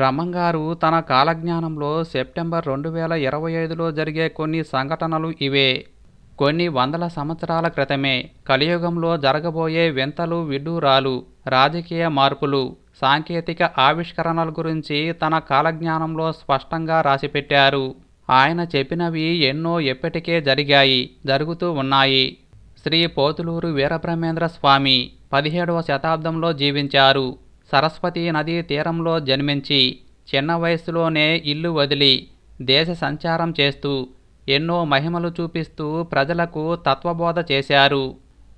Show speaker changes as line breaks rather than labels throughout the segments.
బ్రహ్మంగారు తన కాలజ్ఞానంలో సెప్టెంబర్ రెండు వేల ఇరవై ఐదులో జరిగే కొన్ని సంఘటనలు ఇవే. కొన్ని వందల సంవత్సరాల క్రితమే కలియుగంలో జరగబోయే వింతలు విడ్డూరాలు రాజకీయ మార్పులు సాంకేతిక ఆవిష్కరణల గురించి తన కాలజ్ఞానంలో స్పష్టంగా రాసిపెట్టారు. ఆయన చెప్పినవి ఎన్నో ఎప్పటికే జరిగాయి జరుగుతూ ఉన్నాయి. శ్రీ పోతులూరు వీరబ్రహ్మేంద్ర స్వామి పదిహేడవ శతాబ్దంలో జీవించారు. సరస్వతి నదీ తీరంలో జన్మించి చిన్న వయసులోనే ఇల్లు వదిలి దేశ సంచారం చేస్తూ ఎన్నో మహిమలు చూపిస్తూ ప్రజలకు తత్వబోధ చేశారు.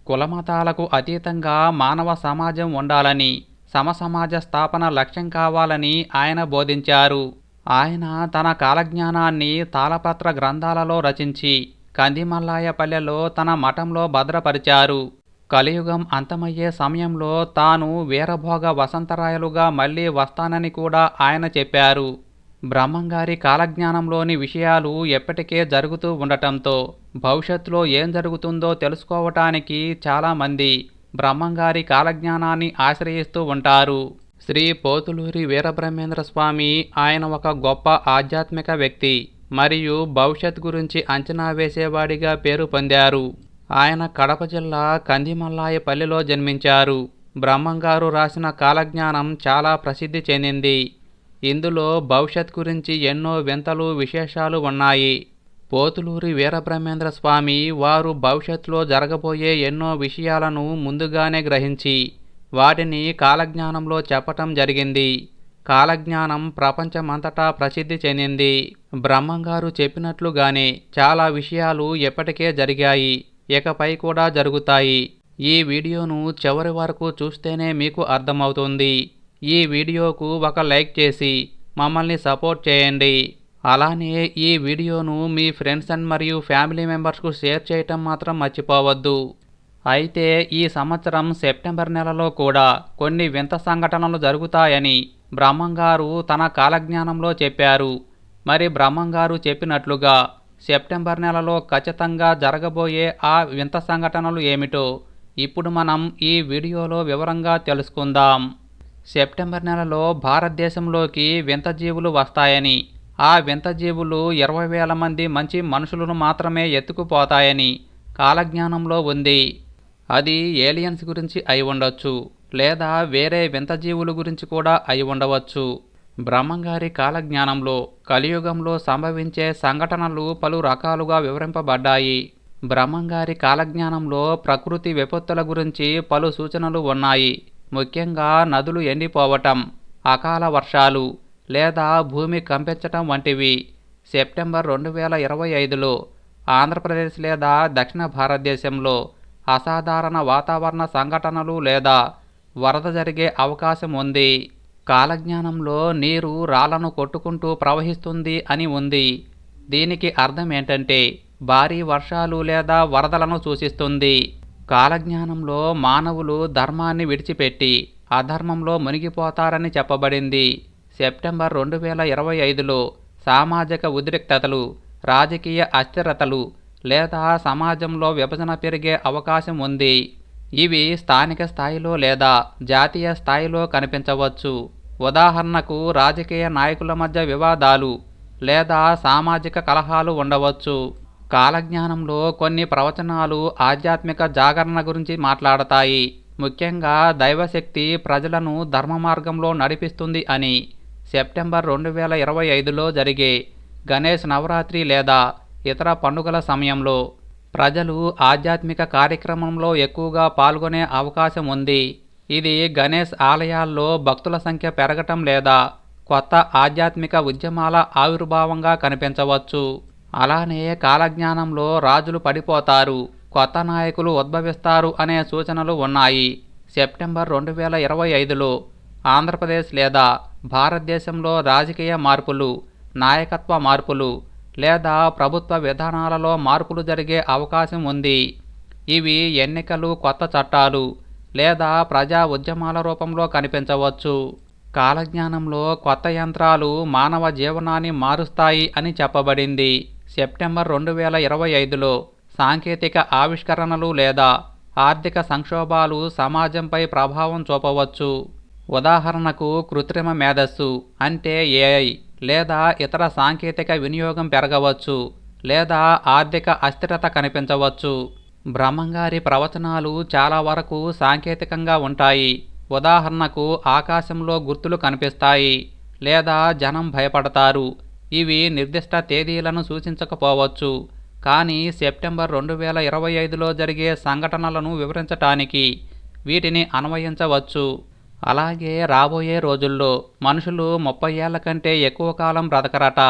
కులమతాలకు అతీతంగా మానవ సమాజం ఉండాలని సమసమాజ స్థాపన లక్ష్యం కావాలని ఆయన బోధించారు. ఆయన తన కాలజ్ఞానాన్ని తాళపత్ర గ్రంథాలలో రచించి కందిమల్లాయపల్లెలో తన మఠంలో భద్రపరిచారు. కలియుగం అంతమయ్యే సమయంలో తాను వీరభోగ వసంతరాయలుగా మళ్ళీ వస్తానని కూడా ఆయన చెప్పారు. బ్రహ్మంగారి కాలజ్ఞానంలోని విషయాలు ఎప్పటికే జరుగుతూ ఉండటంతో భవిష్యత్తులో ఏం జరుగుతుందో తెలుసుకోవటానికి చాలామంది బ్రహ్మంగారి కాలజ్ఞానాన్ని ఆశ్రయిస్తూ ఉంటారు. శ్రీ పోతులూరి వీరబ్రహ్మేంద్ర స్వామి ఆయన ఒక గొప్ప ఆధ్యాత్మిక వ్యక్తి మరియు భవిష్యత్ గురించి అంచనా వేసేవాడిగా పేరు పొందారు. ఆయన కడప జిల్లా కందిమల్లాయపల్లిలో జన్మించారు. బ్రహ్మంగారు రాసిన కాలజ్ఞానం చాలా ప్రసిద్ధి చెందింది. ఇందులో భవిష్యత్ గురించి ఎన్నో వింతలు విశేషాలు ఉన్నాయి. పోతులూరి వీరబ్రహ్మేంద్ర స్వామి వారు భవిష్యత్తులో జరగబోయే ఎన్నో విషయాలను ముందుగానే గ్రహించి వాటిని కాలజ్ఞానంలో చెప్పటం జరిగింది. కాలజ్ఞానం ప్రపంచమంతటా ప్రసిద్ధి చెందింది. బ్రహ్మంగారు చెప్పినట్లుగానే చాలా విషయాలు ఎప్పటికే జరిగాయి. ఇకపై కూడా జరుగుతాయి. ఈ వీడియోను చివరి వరకు చూస్తేనే మీకు అర్థమవుతుంది. ఈ వీడియోకు ఒక లైక్ చేసి మమ్మల్ని సపోర్ట్ చేయండి. అలానే ఈ వీడియోను మీ ఫ్రెండ్స్ అండ్ మరియు ఫ్యామిలీ మెంబర్స్కు షేర్ చేయటం మాత్రం మర్చిపోవద్దు. అయితే ఈ సంవత్సరం సెప్టెంబర్ నెలలో కూడా కొన్ని వింత సంఘటనలు జరుగుతాయని బ్రహ్మంగారు తన కాలజ్ఞానంలో చెప్పారు. మరి బ్రహ్మంగారు చెప్పినట్లుగా సెప్టెంబర్ నెలలో ఖచ్చితంగా జరగబోయే ఆ వింత సంఘటనలు ఏమిటో ఇప్పుడు మనం ఈ వీడియోలో వివరంగా తెలుసుకుందాం. సెప్టెంబర్ నెలలో భారతదేశంలోకి వింత జీవులు వస్తాయని ఆ వింత జీవులు ఇరవై వేల మంది మంచి మనుషులను మాత్రమే ఎత్తుకుపోతాయని కాలజ్ఞానంలో ఉంది. అది ఏలియన్స్ గురించి అయి ఉండొచ్చు లేదా వేరే వింత జీవుల గురించి కూడా అయి ఉండవచ్చు. బ్రహ్మంగారి కాలజ్ఞానంలో కలియుగంలో సంభవించే సంఘటనలు పలు రకాలుగా వివరింపబడ్డాయి. బ్రహ్మంగారి కాలజ్ఞానంలో ప్రకృతి విపత్తుల గురించి పలు సూచనలు ఉన్నాయి. ముఖ్యంగా నదులు ఎండిపోవటం అకాల వర్షాలు లేదా భూమి కంపించటం వంటివి. సెప్టెంబర్ రెండు వేల ఇరవై ఐదులో ఆంధ్రప్రదేశ్ లేదా దక్షిణ భారతదేశంలో అసాధారణ వాతావరణ సంఘటనలు లేదా వరద జరిగే అవకాశం ఉంది. కాలజ్ఞానంలో నీరు రాళ్ళను కొట్టుకుంటూ ప్రవహిస్తుంది అని ఉంది. దీనికి అర్థం ఏంటంటే భారీ వర్షాలు లేదా వరదలను సూచిస్తుంది. కాలజ్ఞానంలో మానవులు ధర్మాన్ని విడిచిపెట్టి అధర్మంలో మునిగిపోతారని చెప్పబడింది. సెప్టెంబర్ రెండు వేల ఇరవై ఐదులో సామాజిక ఉద్రిక్తతలు రాజకీయ అస్థిరతలు లేదా సమాజంలో విభజన పెరిగే అవకాశం ఉంది. ఇవి స్థానిక స్థాయిలో లేదా జాతీయ స్థాయిలో కనిపించవచ్చు. ఉదాహరణకు రాజకీయ నాయకుల మధ్య వివాదాలు లేదా సామాజిక కలహాలు ఉండవచ్చు. కాలజ్ఞానంలో కొన్ని ప్రవచనాలు ఆధ్యాత్మిక జాగరణ గురించి మాట్లాడతాయి. ముఖ్యంగా దైవశక్తి ప్రజలను ధర్మ మార్గంలో నడిపిస్తుంది అని సెప్టెంబర్ రెండు వేల ఇరవై ఐదులో జరిగే గణేష్ నవరాత్రి లేదా ఇతర పండుగల సమయంలో ప్రజలు ఆధ్యాత్మిక కార్యక్రమంలో ఎక్కువగా పాల్గొనే అవకాశం ఉంది. ఇది గణేష్ ఆలయాల్లో భక్తుల సంఖ్య పెరగటం లేదా కొత్త ఆధ్యాత్మిక ఉద్యమాల ఆవిర్భావంగా కనిపించవచ్చు. అలానే కాలజ్ఞానంలో రాజులు పడిపోతారు కొత్త నాయకులు ఉద్భవిస్తారు అనే సూచనలు ఉన్నాయి. సెప్టెంబర్ రెండు వేల ఇరవై ఐదులో ఆంధ్రప్రదేశ్ లేదా భారతదేశంలో రాజకీయ మార్పులు నాయకత్వ మార్పులు లేదా ప్రభుత్వ విధానాలలో మార్పులు జరిగే అవకాశం ఉంది. ఇవి ఎన్నికలు కొత్త చట్టాలు లేదా ప్రజా ఉద్యమాల రూపంలో కనిపించవచ్చు. కాలజ్ఞానంలో కొత్త యంత్రాలు మానవ జీవనాన్ని మారుస్తాయి అని చెప్పబడింది. సెప్టెంబర్ రెండు వేల ఇరవై ఐదులో సాంకేతిక ఆవిష్కరణలు లేదా ఆర్థిక సంక్షోభాలు సమాజంపై ప్రభావం చూపవచ్చు. ఉదాహరణకు కృత్రిమ మేధస్సు అంటే ఏఐ లేదా ఇతర సాంకేతిక వినియోగం పెరగవచ్చు లేదా ఆర్థిక అస్థిరత కనిపించవచ్చు. బ్రహ్మంగారి ప్రవచనాలు చాలా వరకు సాంకేతికంగా ఉంటాయి. ఉదాహరణకు ఆకాశంలో గుర్తులు కనిపిస్తాయి లేదా జనం భయపడతారు. ఇవి నిర్దిష్ట తేదీలను సూచించకపోవచ్చు. కానీ సెప్టెంబర్ రెండు వేల ఇరవై ఐదులో జరిగే సంఘటనలను వివరించటానికి వీటిని అన్వయించవచ్చు. అలాగే రాబోయే రోజుల్లో మనుషులు ముప్పై ఏళ్ళ కంటే ఎక్కువ కాలం బ్రతకరట.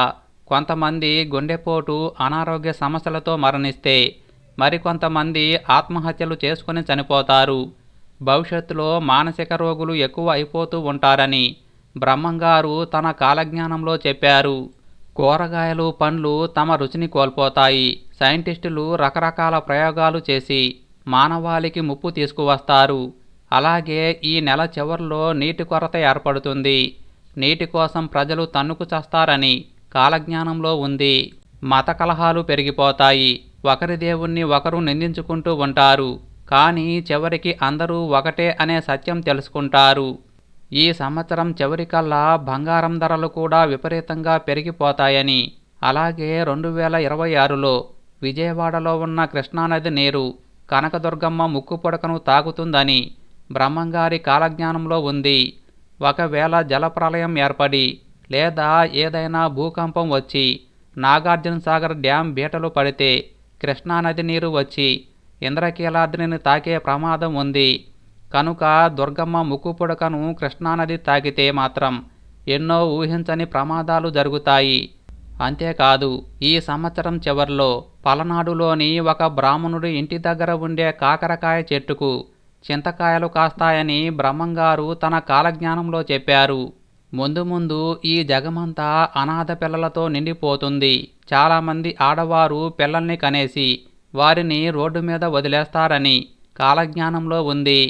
కొంతమంది గుండెపోటు అనారోగ్య సమస్యలతో మరణిస్తే మరికొంతమంది ఆత్మహత్యలు చేసుకుని చనిపోతారు. భవిష్యత్తులో మానసిక రోగులు ఎక్కువ అయిపోతూ ఉంటారని బ్రహ్మంగారు తన కాలజ్ఞానంలో చెప్పారు. కూరగాయలు పండ్లు తమ రుచిని కోల్పోతాయి. సైంటిస్టులు రకరకాల ప్రయోగాలు చేసి మానవాళికి ముప్పు తీసుకువస్తారు. అలాగే ఈ నెల చివరిలో నీటి కొరత ఏర్పడుతుంది. నీటి కోసం ప్రజలు తన్నుకు చస్తారని కాలజ్ఞానంలో ఉంది. మత కలహాలు పెరిగిపోతాయి. ఒకరి దేవుణ్ణి ఒకరు నిందించుకుంటూ ఉంటారు. కానీ చివరికి అందరూ ఒకటే అనే సత్యం తెలుసుకుంటారు. ఈ సంవత్సరం చివరికల్లా బంగారం ధరలు కూడా విపరీతంగా పెరిగిపోతాయని. అలాగే రెండు వేల ఇరవై ఆరులో విజయవాడలో ఉన్న కృష్ణానది నీరు కనకదుర్గమ్మ ముక్కు పొడకను తాగుతుందని బ్రహ్మంగారి కాలజ్ఞానంలో ఉంది. ఒకవేళ జలప్రలయం ఏర్పడి లేదా ఏదైనా భూకంపం వచ్చి నాగార్జున సాగర్ డ్యాం బీటలు పడితే కృష్ణానది నీరు వచ్చి ఇంద్రకీలాద్రిని తాకే ప్రమాదం ఉంది. కనుక దుర్గమ్మ ముక్కుపుడకను కృష్ణానది తాకితే మాత్రం ఎన్నో ఊహించని ప్రమాదాలు జరుగుతాయి. అంతేకాదు ఈ సంవత్సరం చివర్లో పలనాడులోని ఒక బ్రాహ్మణుడి ఇంటి దగ్గర ఉండే కాకరకాయ చెట్టుకు చింతకాయలు కాస్తాయని బ్రహ్మంగారు తన కాలజ్ఞానంలో చెప్పారు. ముందు ముందు ఈ జగమంతా అనాథ పిల్లలతో నిండిపోతుంది. చాలామంది ఆడవారు పిల్లల్ని కనేసి వారిని రోడ్డు మీద వదిలేస్తారని కాలజ్ఞానంలో ఉంది.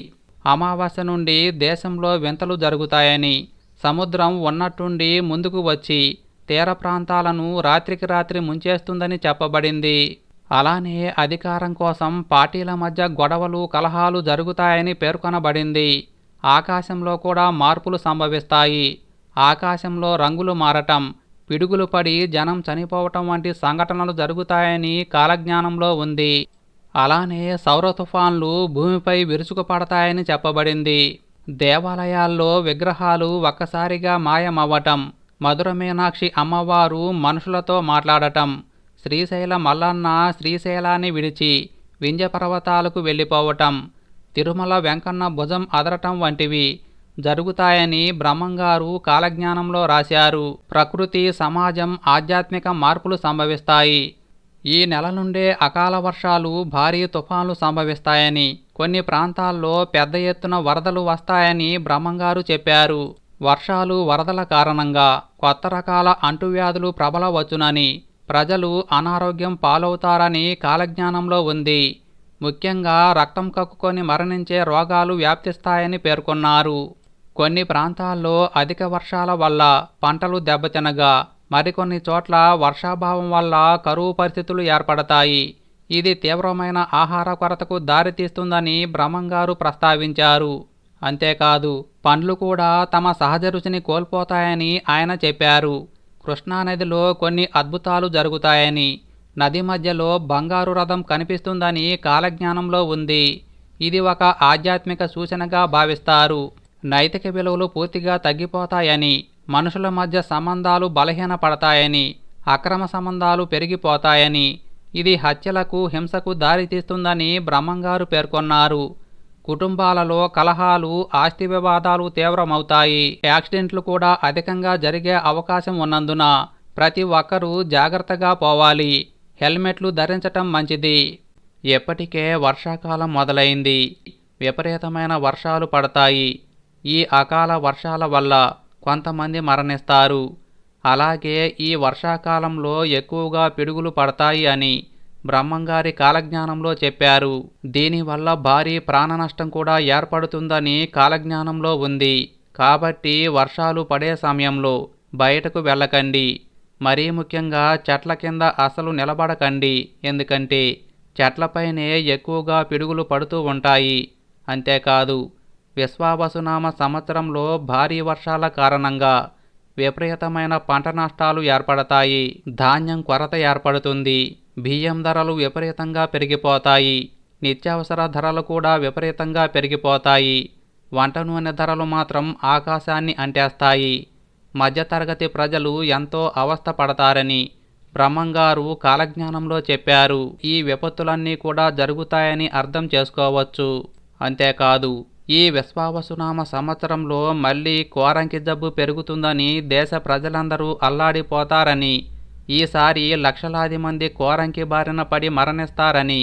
అమావాస్య నుండి దేశంలో వింతలు జరుగుతాయని సముద్రం ఉన్నట్టుండి ముందుకు వచ్చి తీర ప్రాంతాలను రాత్రికి రాత్రి ముంచేస్తుందని చెప్పబడింది. అలానే అధికారం కోసం పార్టీల మధ్య గొడవలు కలహాలు జరుగుతాయని పేర్కొనబడింది. ఆకాశంలో కూడా మార్పులు సంభవిస్తాయి. ఆకాశంలో రంగులు మారటం పిడుగులు పడి జనం చనిపోవటం వంటి సంఘటనలు జరుగుతాయని కాలజ్ఞానంలో ఉంది. అలానే సౌర తుఫాన్లు భూమిపై విరుచుకుపడతాయని చెప్పబడింది. దేవాలయాల్లో విగ్రహాలు ఒక్కసారిగా మాయమవ్వటం మధుర మీనాక్షి అమ్మవారు మనుషులతో మాట్లాడటం శ్రీశైల మల్లన్న శ్రీశైలాన్ని విడిచి వింధ్య పర్వతాలకు వెళ్ళిపోవటం తిరుమల వెంకన్న భుజం అదరటం వంటివి జరుగుతాయని బ్రహ్మంగారు కాలజ్ఞానంలో రాశారు. ప్రకృతి సమాజం ఆధ్యాత్మిక మార్పులు సంభవిస్తాయి. ఈ నెల నుండే అకాల వర్షాలు భారీ తుఫాన్లు సంభవిస్తాయని కొన్ని ప్రాంతాల్లో పెద్ద ఎత్తున వరదలు వస్తాయని బ్రహ్మంగారు చెప్పారు. వర్షాలు వరదల కారణంగా కొత్త రకాల అంటువ్యాధులు ప్రబలవచ్చునని ప్రజలు అనారోగ్యం పాలవుతారని కాలజ్ఞానంలో ఉంది. ముఖ్యంగా రక్తం కక్కుకొని మరణించే రోగాలు వ్యాప్తిస్తాయని పేర్కొన్నారు. కొన్ని ప్రాంతాల్లో అధిక వర్షాల వల్ల పంటలు దెబ్బతినగా మరికొన్ని చోట్ల వర్షాభావం వల్ల కరువు పరిస్థితులు ఏర్పడతాయి. ఇది తీవ్రమైన ఆహార కొరతకు దారితీస్తుందని బ్రహ్మంగారు ప్రస్తావించారు. అంతేకాదు పండ్లు కూడా తమ సహజ రుచిని కోల్పోతాయని ఆయన చెప్పారు. కృష్ణానదిలో కొన్ని అద్భుతాలు జరుగుతాయని నది మధ్యలో బంగారు రథం కనిపిస్తుందని కాలజ్ఞానంలో ఉంది. ఇది ఒక ఆధ్యాత్మిక సూచనగా భావిస్తారు. నైతిక విలువలు పూర్తిగా తగ్గిపోతాయని మనుషుల మధ్య సంబంధాలు బలహీనపడతాయని అక్రమ సంబంధాలు పెరిగిపోతాయని ఇది హత్యలకు హింసకు దారితీస్తుందని బ్రహ్మంగారు పేర్కొన్నారు. కుటుంబాలలో కలహాలు ఆస్తి వివాదాలు తీవ్రమవుతాయి. యాక్సిడెంట్లు కూడా అధికంగా జరిగే అవకాశం ఉన్నందున ప్రతి ఒక్కరూ జాగ్రత్తగా పోవాలి. హెల్మెట్లు ధరించటం మంచిది. ఎప్పటికే వర్షాకాలం మొదలైంది. విపరీతమైన వర్షాలు పడతాయి. ఈ అకాల వర్షాల వల్ల కొంతమంది మరణిస్తారు. అలాగే ఈ వర్షాకాలంలో ఎక్కువగా పిడుగులు పడతాయి అని బ్రహ్మంగారి కాలజ్ఞానంలో చెప్పారు. దీనివల్ల భారీ ప్రాణ నష్టం కూడా ఏర్పడుతుందని కాలజ్ఞానంలో ఉంది. కాబట్టి వర్షాలు పడే సమయంలో బయటకు వెళ్ళకండి. మరీ ముఖ్యంగా చెట్ల కింద అసలు నిలబడకండి. ఎందుకంటే చెట్లపైనే ఎక్కువగా పిడుగులు పడుతూ ఉంటాయి. అంతేకాదు విశ్వావసునామ సంవత్సరంలో భారీ వర్షాల కారణంగా విపరీతమైన పంట నష్టాలు ఏర్పడతాయి. ధాన్యం కొరత ఏర్పడుతుంది. బియ్యం ధరలు విపరీతంగా పెరిగిపోతాయి. నిత్యావసర ధరలు కూడా విపరీతంగా పెరిగిపోతాయి. వంట నూనె ధరలు మాత్రం ఆకాశాన్ని అంటేస్తాయి. మధ్యతరగతి ప్రజలు ఎంతో అవస్థ పడతారని బ్రహ్మంగారు కాలజ్ఞానంలో చెప్పారు. ఈ విపత్తులన్నీ కూడా జరుగుతాయని అర్థం చేసుకోవచ్చు. అంతేకాదు ఈ విశ్వావసునామ సంవత్సరంలో మళ్ళీ కోరంకి జబ్బు పెరుగుతుందని దేశ ప్రజలందరూ అల్లాడిపోతారని ఈసారి లక్షలాది మంది కోరంకి బారిన పడి మరణిస్తారని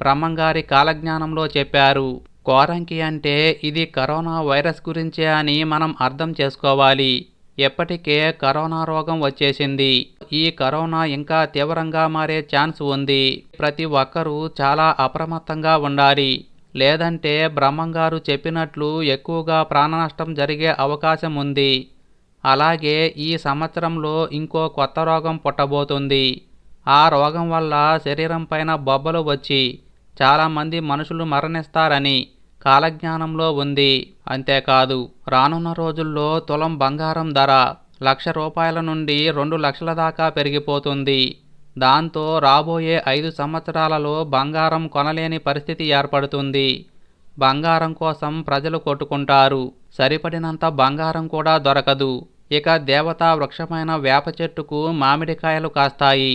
బ్రహ్మంగారి కాలజ్ఞానంలో చెప్పారు. కోరంకి అంటే ఇది కరోనా వైరస్ గురించే అని మనం అర్థం చేసుకోవాలి. ఎప్పటికే కరోనా రోగం వచ్చేసింది. ఈ కరోనా ఇంకా తీవ్రంగా మారే ఛాన్స్ ఉంది. ప్రతి ఒక్కరూ చాలా అప్రమత్తంగా ఉండాలి. లేదంటే బ్రహ్మంగారు చెప్పినట్లు ఎక్కువగా ప్రాణనష్టం జరిగే అవకాశం ఉంది. అలాగే ఈ సంవత్సరంలో ఇంకో కొత్త రోగం పుట్టబోతుంది. ఆ రోగం వల్ల శరీరం పైన బొబ్బలు వచ్చి చాలామంది మనుషులు మరణిస్తారని కాలజ్ఞానంలో ఉంది. అంతేకాదు రానున్న రోజుల్లో తులం బంగారం ధర లక్ష రూపాయల నుండి రెండు లక్షల దాకా పెరిగిపోతుంది. దాంతో రాబోయే ఐదు సంవత్సరాలలో బంగారం కొనలేని పరిస్థితి ఏర్పడుతుంది. బంగారం కోసం ప్రజలు కొట్టుకుంటారు. సరిపడినంత బంగారం కూడా దొరకదు. ఇక దేవతా వృక్షమైన వేప చెట్టుకు మామిడికాయలు కాస్తాయి.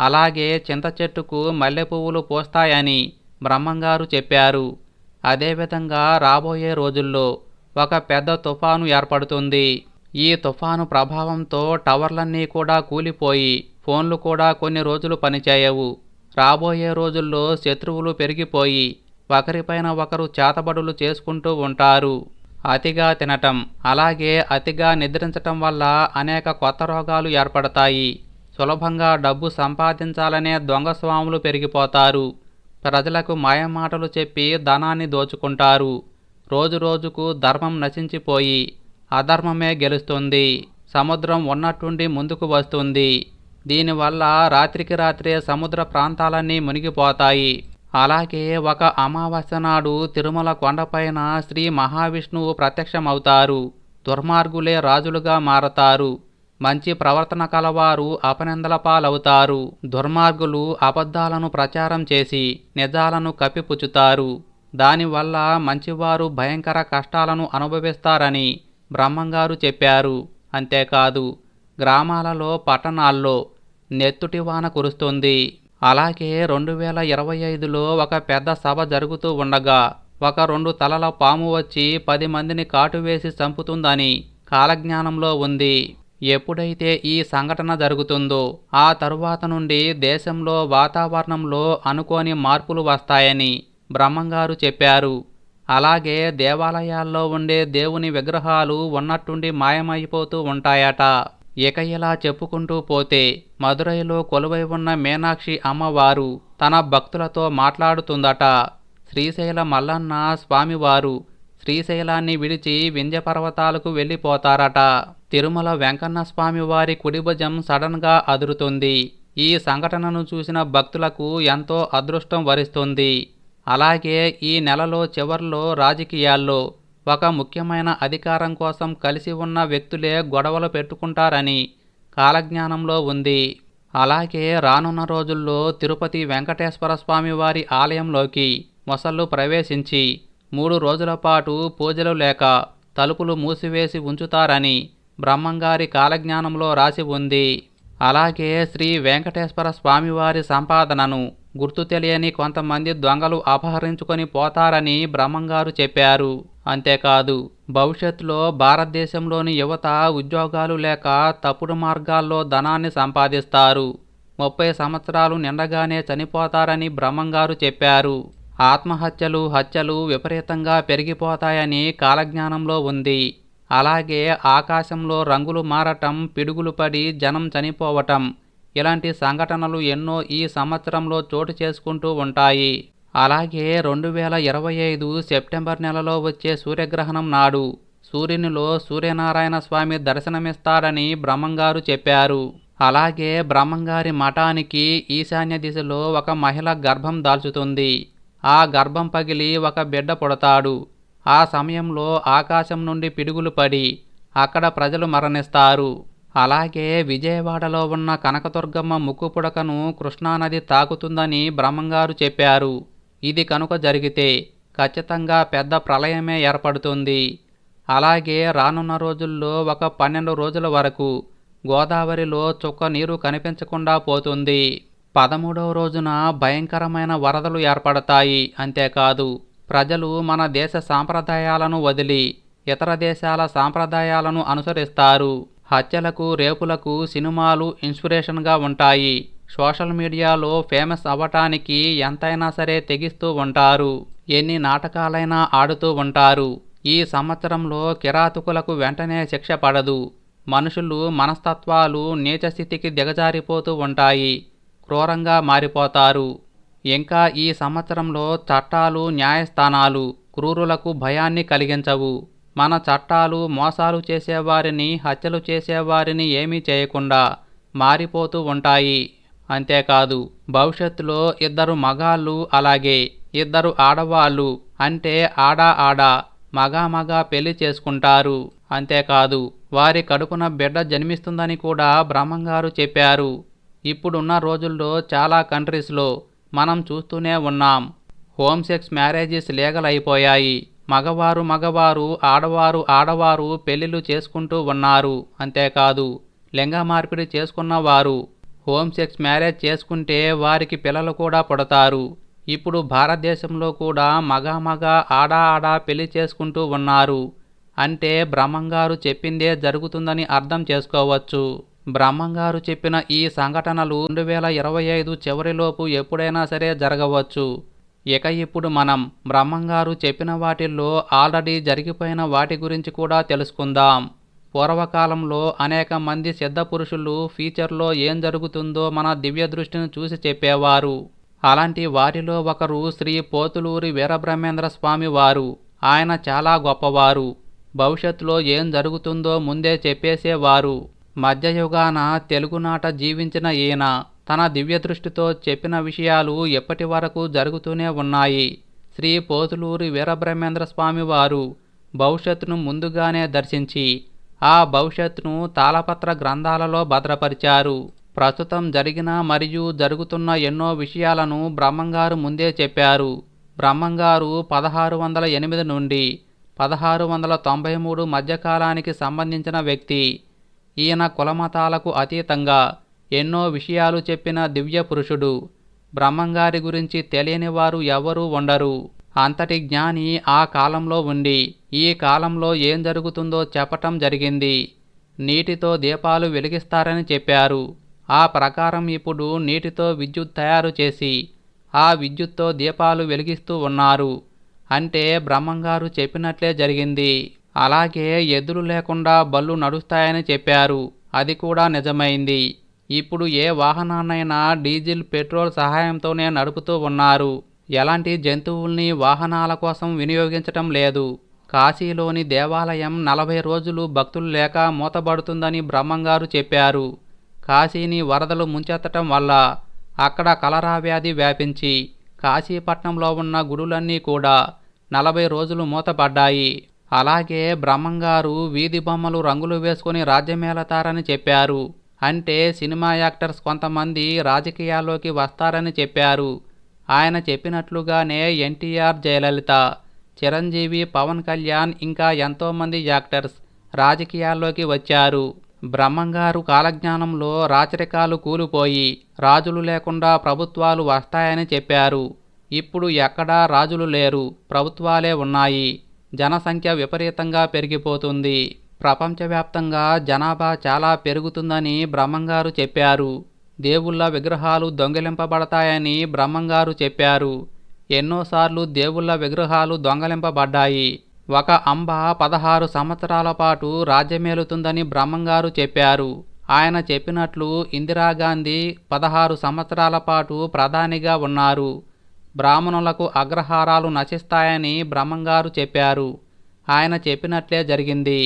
అలాగే చింత చెట్టుకు మల్లెపువ్వులు పూస్తాయని బ్రహ్మంగారు చెప్పారు. అదేవిధంగా రాబోయే రోజుల్లో ఒక పెద్ద తుఫాను ఏర్పడుతుంది. ఈ తుఫాను ప్రభావంతో టవర్లన్నీ కూడా కూలిపోయి ఫోన్లు కూడా కొన్ని రోజులు పనిచేయవు. రాబోయే రోజుల్లో శత్రువులు పెరిగిపోయి ఒకరిపైన ఒకరు చేతబడులు చేసుకుంటూ ఉంటారు. అతిగా తినటం అలాగే అతిగా నిద్రించటం వల్ల అనేక కొత్త రోగాలు ఏర్పడతాయి. సులభంగా డబ్బు సంపాదించాలనే దొంగ స్వాములు పెరిగిపోతారు. ప్రజలకు మాయమాటలు చెప్పి ధనాన్ని దోచుకుంటారు. రోజురోజుకు ధర్మం నశించిపోయి అధర్మమే గెలుస్తుంది. సముద్రం ఉన్నట్టుండి ముందుకు వస్తుంది. దీనివల్ల రాత్రికి రాత్రే సముద్ర ప్రాంతాలన్నీ మునిగిపోతాయి. అలాగే ఒక అమావాస్య నాడు తిరుమల కొండపైన శ్రీ మహావిష్ణువు ప్రత్యక్షమవుతారు. దుర్మార్గులే రాజులుగా మారతారు. మంచి ప్రవర్తన కలవారు అపనిందల పాలవుతారు. దుర్మార్గులు అబద్ధాలను ప్రచారం చేసి నిజాలను కప్పిపుచ్చుతారు. దానివల్ల మంచివారు భయంకర కష్టాలను అనుభవిస్తారని బ్రహ్మంగారు చెప్పారు. అంతేకాదు గ్రామాలలో పట్టణాల్లో నెత్తుటి వాన కురుస్తుంది. అలాగే రెండు వేల ఇరవై ఐదులో ఒక పెద్ద సభ జరుగుతూ ఉండగా ఒక రెండు తలల పాము వచ్చి పది మందిని కాటువేసి చంపుతుందని కాలజ్ఞానంలో ఉంది. ఎప్పుడైతే ఈ సంఘటన జరుగుతుందో ఆ తరువాత నుండి దేశంలో వాతావరణంలో అనుకోని మార్పులు వస్తాయని బ్రహ్మంగారు చెప్పారు. అలాగే దేవాలయాల్లో ఉండే దేవుని విగ్రహాలు ఉన్నట్టుండి మాయమైపోతూ ఉంటాయట. ఇక ఇలా చెప్పుకుంటూ పోతే మదురైలో కొలువై ఉన్న మీనాక్షి అమ్మవారు తన భక్తులతో మాట్లాడుతుందట. శ్రీశైల మల్లన్న స్వామివారు శ్రీశైలాన్ని విడిచి వింధ్యపర్వతాలకు వెళ్ళిపోతారట. తిరుమల వెంకన్న స్వామి వారి కుడిభుజం సడన్గా అదురుతుంది. ఈ సంఘటనను చూసిన భక్తులకు ఎంతో అదృష్టం వరిస్తుంది. అలాగే ఈ నెలలో చివర్లో రాజకీయాల్లో ఒక ముఖ్యమైన అధికారం కోసం కలిసి ఉన్న వ్యక్తులే గొడవలు పెట్టుకుంటారని కాలజ్ఞానంలో ఉంది. అలాగే రానున్న రోజుల్లో తిరుపతి వెంకటేశ్వర స్వామి వారి ఆలయంలోకి మొసళ్ళు ప్రవేశించి మూడు రోజుల పాటు పూజలు లేక తలుపులు మూసివేసి ఉంచుతారని బ్రహ్మంగారి కాలజ్ఞానంలో రాసి ఉంది. అలాగే శ్రీ వెంకటేశ్వర స్వామివారి సంపాదనను గుర్తు తెలియని కొంతమంది దొంగలు అపహరించుకొని పోతారని బ్రహ్మంగారు చెప్పారు. అంతేకాదు భవిష్యత్తులో భారతదేశంలోని యువత ఉద్యోగాలు లేక తప్పుడు మార్గాల్లో ధనాన్ని సంపాదిస్తారు. ముప్పై సంవత్సరాలు నిండగానే చనిపోతారని బ్రహ్మంగారు చెప్పారు. ఆత్మహత్యలు హత్యలు విపరీతంగా పెరిగిపోతాయని కాలజ్ఞానంలో ఉంది. అలాగే ఆకాశంలో రంగులు మారటం పిడుగులు పడి జనం చనిపోవటం ఇలాంటి సంఘటనలు ఎన్నో ఈ సంవత్సరంలో చోటు చేసుకుంటూ ఉంటాయి. అలాగే రెండు వేల ఇరవై ఐదు సెప్టెంబర్ నెలలో వచ్చే సూర్యగ్రహణం నాడు సూర్యునిలో సూర్యనారాయణ స్వామి దర్శనమిస్తాడని బ్రహ్మంగారు చెప్పారు. అలాగే బ్రహ్మంగారి మఠానికి ఈశాన్య దిశలో ఒక మహిళ గర్భం దాల్చుతుంది. ఆ గర్భం పగిలి ఒక బిడ్డ పుడతాడు. ఆ సమయంలో ఆకాశం నుండి పిడుగులు పడి అక్కడ ప్రజలు మరణిస్తారు. అలాగే విజయవాడలో ఉన్న కనకదుర్గమ్మ ముక్కు పుడకను కృష్ణానది తాకుతుందని బ్రహ్మంగారు చెప్పారు. ఇది కనుక జరిగితే ఖచ్చితంగా పెద్ద ప్రళయమే ఏర్పడుతుంది. అలాగే రానున్న రోజుల్లో ఒక పన్నెండు రోజుల వరకు గోదావరిలో చుక్క నీరు కనిపించకుండా పోతుంది. పదమూడవ రోజున భయంకరమైన వరదలు ఏర్పడతాయి. అంతేకాదు ప్రజలు మన దేశ సాంప్రదాయాలను వదిలి ఇతర దేశాల సాంప్రదాయాలను అనుసరిస్తారు. హత్యలకు రేపులకు సినిమాలు ఇన్స్పిరేషన్గా ఉంటాయి. సోషల్ మీడియాలో ఫేమస్ అవ్వటానికి ఎంతైనా సరే తెగిస్తూ ఉంటారు. ఎన్ని నాటకాలైనా ఆడుతూ ఉంటారు. ఈ సంవత్సరంలో కిరాతకులకు వెంటనే శిక్ష పడదు. మనుషులు మనస్తత్వాలు నీచస్థితికి దిగజారిపోతూ ఉంటాయి. క్రూరంగా మారిపోతారు. ఇంకా ఈ సంవత్సరంలో చట్టాలు న్యాయస్థానాలు క్రూరులకు భయాన్ని కలిగించవు. మన చట్టాలు మోసాలు చేసేవారిని హత్యలు చేసేవారిని ఏమీ చేయకుండా మారిపోతూ ఉంటాయి. అంతేకాదు భవిష్యత్తులో ఇద్దరు మగాళ్ళు అలాగే ఇద్దరు ఆడవాళ్ళు అంటే ఆడా ఆడ మగ మగ పెళ్ళి చేసుకుంటారు. అంతేకాదు వారి కడుపున బిడ్డ జన్మిస్తుందని కూడా బ్రహ్మంగారు చెప్పారు. ఇప్పుడున్న రోజుల్లో చాలా కంట్రీస్లో మనం చూస్తూనే ఉన్నాం. హోమ్ సెక్స్ మ్యారేజెస్ లీగల్ అయిపోయాయి. మగవారు మగవారు ఆడవారు ఆడవారు పెళ్ళిళ్ళు చేసుకుంటూ ఉన్నారు. అంతేకాదు లింగ మార్పిడి చేసుకున్నవారు హోమ్ సెక్స్ మ్యారేజ్ చేసుకుంటే వారికి పిల్లలు కూడా పుడతారు. ఇప్పుడు భారతదేశంలో కూడా మగ మగ ఆడ ఆడ పెళ్ళి చేసుకుంటూ ఉన్నారు. అంటే బ్రహ్మంగారు చెప్పిందే జరుగుతుందని అర్థం చేసుకోవచ్చు. బ్రహ్మంగారు చెప్పిన ఈ సంఘటనలు రెండు వేల ఇరవై ఐదు చివరిలోపు ఎప్పుడైనా సరే జరగవచ్చు. ఇక ఇప్పుడు మనం బ్రహ్మంగారు చెప్పిన వాటిల్లో ఆల్రెడీ జరిగిపోయిన వాటి గురించి కూడా తెలుసుకుందాం. పూర్వకాలంలో అనేక మంది సిద్ధ పురుషులు ఫ్యూచర్లో ఏం జరుగుతుందో మన దివ్య దృష్టిని చూసి చెప్పేవారు. అలాంటి వారిలో ఒకరు శ్రీ పోతులూరి వీరబ్రహ్మేంద్ర స్వామి వారు. ఆయన చాలా గొప్పవారు. భవిష్యత్తులో ఏం జరుగుతుందో ముందే చెప్పేసేవారు. మధ్యయుగాన తెలుగునాట జీవించిన ఈయన తన దివ్య దృష్టితో చెప్పిన విషయాలు ఎప్పటి వరకు జరుగుతూనే ఉన్నాయి. శ్రీ పోతులూరి వీరబ్రహ్మేంద్ర స్వామి వారు భవిష్యత్తును ముందుగానే దర్శించి ఆ భవిష్యత్తును తాళపత్ర గ్రంథాలలో భద్రపరిచారు. ప్రస్తుతం జరిగిన మరియు జరుగుతున్న ఎన్నో విషయాలను బ్రహ్మంగారు ముందే చెప్పారు. బ్రహ్మంగారు పదహారు వందల ఎనిమిది నుండి పదహారు వందల తొంభై మూడు మధ్యకాలానికి సంబంధించిన వ్యక్తి. ఈయన కులమతాలకు అతీతంగా ఎన్నో విషయాలు చెప్పిన దివ్య పురుషుడు బ్రహ్మంగారి గురించి తెలియని వారు ఎవరూ ఉండరు. అంతటి జ్ఞాని ఆ కాలంలో ఉండి ఈ కాలంలో ఏం జరుగుతుందో చెప్పటం జరిగింది. నీటితో దీపాలు వెలిగిస్తారని చెప్పారు. ఆ ప్రకారం ఇప్పుడు నీటితో విద్యుత్ తయారు చేసి ఆ విద్యుత్తో దీపాలు వెలిగిస్తూ ఉన్నారు. అంటే బ్రహ్మంగారు చెప్పినట్లే జరిగింది. అలాగే ఎదురు లేకుండా బళ్ళు నడుస్తాయని చెప్పారు. అది కూడా నిజమైంది. ఇప్పుడు ఏ వాహనాన్నైనా డీజిల్ పెట్రోల్ సహాయంతోనే నడుపుతూ ఉన్నారు. ఎలాంటి జంతువుల్ని వాహనాల కోసం వినియోగించటం లేదు. కాశీలోని దేవాలయం నలభై రోజులు భక్తులు లేక మూతబడుతుందని బ్రహ్మంగారు చెప్పారు. కాశీని వరదలు ముంచెత్తటం వల్ల అక్కడ కలరా వ్యాధి వ్యాపించి కాశీపట్నంలో ఉన్న గుడులన్నీ కూడా నలభై రోజులు మూతపడ్డాయి. అలాగే బ్రహ్మంగారు వీధి బొమ్మలు రంగులు వేసుకొని రాజ్యమేళతారని చెప్పారు. అంటే సినిమా యాక్టర్స్ కొంతమంది రాజకీయాల్లోకి వస్తారని చెప్పారు. ఆయన చెప్పినట్లుగానే ఎన్టీఆర్ జయలలిత చిరంజీవి పవన్ కళ్యాణ్ ఇంకా ఎంతోమంది యాక్టర్స్ రాజకీయాల్లోకి వచ్చారు. బ్రహ్మంగారు కాలజ్ఞానంలో రాచరికాలు కూలిపోయి రాజులు లేకుండా ప్రభుత్వాలు వస్తాయని చెప్పారు. ఇప్పుడు ఎక్కడా రాజులు లేరు ప్రభుత్వాలే ఉన్నాయి. జనసంఖ్య విపరీతంగా పెరిగిపోతుంది. ప్రపంచవ్యాప్తంగా జనాభా చాలా పెరుగుతుందని బ్రహ్మంగారు చెప్పారు. దేవుళ్ళ విగ్రహాలు దొంగిలింపబడతాయని బ్రహ్మంగారు చెప్పారు. ఎన్నోసార్లు దేవుళ్ళ విగ్రహాలు దొంగలింపబడ్డాయి. ఒక అంబ పదహారు సంవత్సరాల పాటు రాజ్యమేలుతుందని బ్రహ్మంగారు చెప్పారు. ఆయన చెప్పినట్లు ఇందిరాగాంధీ పదహారు సంవత్సరాల పాటు ప్రధానిగా ఉన్నారు. బ్రాహ్మణులకు అగ్రహారాలు నశిస్తాయని బ్రహ్మంగారు చెప్పారు. ఆయన చెప్పినట్లే జరిగింది.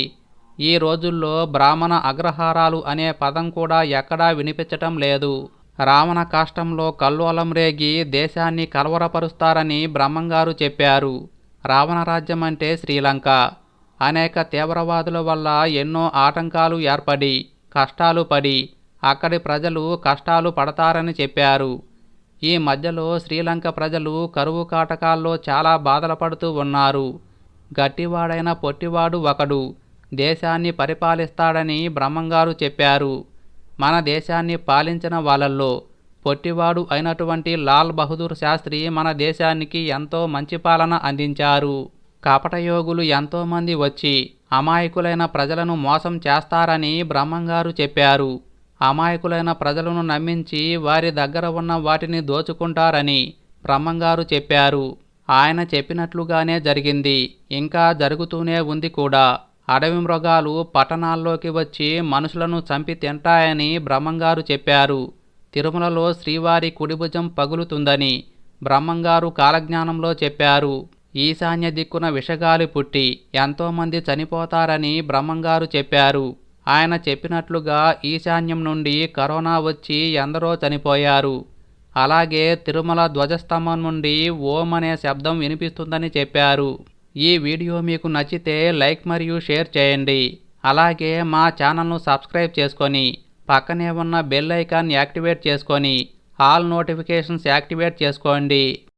ఈ రోజుల్లో బ్రాహ్మణ అగ్రహారాలు అనే పదం కూడా ఎక్కడా వినిపించటం లేదు. రావణ కాష్టంలో కల్లోలం రేగి దేశాన్ని కలవరపరుస్తారని బ్రహ్మంగారు చెప్పారు. రావణ రాజ్యం అంటే శ్రీలంక. అనేక తీవ్రవాదుల వల్ల ఎన్నో ఆటంకాలు ఏర్పడి కష్టాలు పడి అక్కడి ప్రజలు కష్టాలు పడతారని చెప్పారు. ఈ మధ్యలో శ్రీలంక ప్రజలు కరువు కాటకాల్లో చాలా బాధలు పడుతూ ఉన్నారు. గట్టివాడైన పొట్టివాడు ఒకడు దేశాన్ని పరిపాలిస్తాడని బ్రహ్మంగారు చెప్పారు. మన దేశాన్ని పాలించిన వాళ్ళల్లో పొట్టివాడు అయినటువంటి లాల్ బహదూర్ శాస్త్రి మన దేశానికి ఎంతో మంచి పాలన అందించారు. కపటయోగులు ఎంతోమంది వచ్చి అమాయకులైన ప్రజలను మోసం చేస్తారని బ్రహ్మంగారు చెప్పారు. అమాయకులైన ప్రజలను నమ్మించి వారి దగ్గర ఉన్న వాటిని దోచుకుంటారని బ్రహ్మంగారు చెప్పారు. ఆయన చెప్పినట్లుగానే జరిగింది. ఇంకా జరుగుతూనే ఉంది కూడా. అడవి మృగాలు పట్టణాల్లోకి వచ్చి మనుషులను చంపి తింటాయని బ్రహ్మంగారు చెప్పారు. తిరుమలలో శ్రీవారి కుడిభుజం పగులుతుందని బ్రహ్మంగారు కాలజ్ఞానంలో చెప్పారు. ఈశాన్య దిక్కున విషగాలి పుట్టి ఎంతోమంది చనిపోతారని బ్రహ్మంగారు చెప్పారు. ఆయన చెప్పినట్లుగా ఈశాన్యం నుండి కరోనా వచ్చి ఎందరో చనిపోయారు. అలాగే తిరుమల ధ్వజస్తంభం నుండి ఓం అనే శబ్దం వినిపిస్తుందని చెప్పారు. ఈ వీడియో మీకు నచ్చితే లైక్ మరియు షేర్ చేయండి. అలాగే మా ఛానల్ను సబ్స్క్రైబ్ చేసుకొని పక్కనే ఉన్న బెల్ ఐకాన్ యాక్టివేట్ చేసుకొని ఆల్ నోటిఫికేషన్స్ యాక్టివేట్ చేసుకోండి.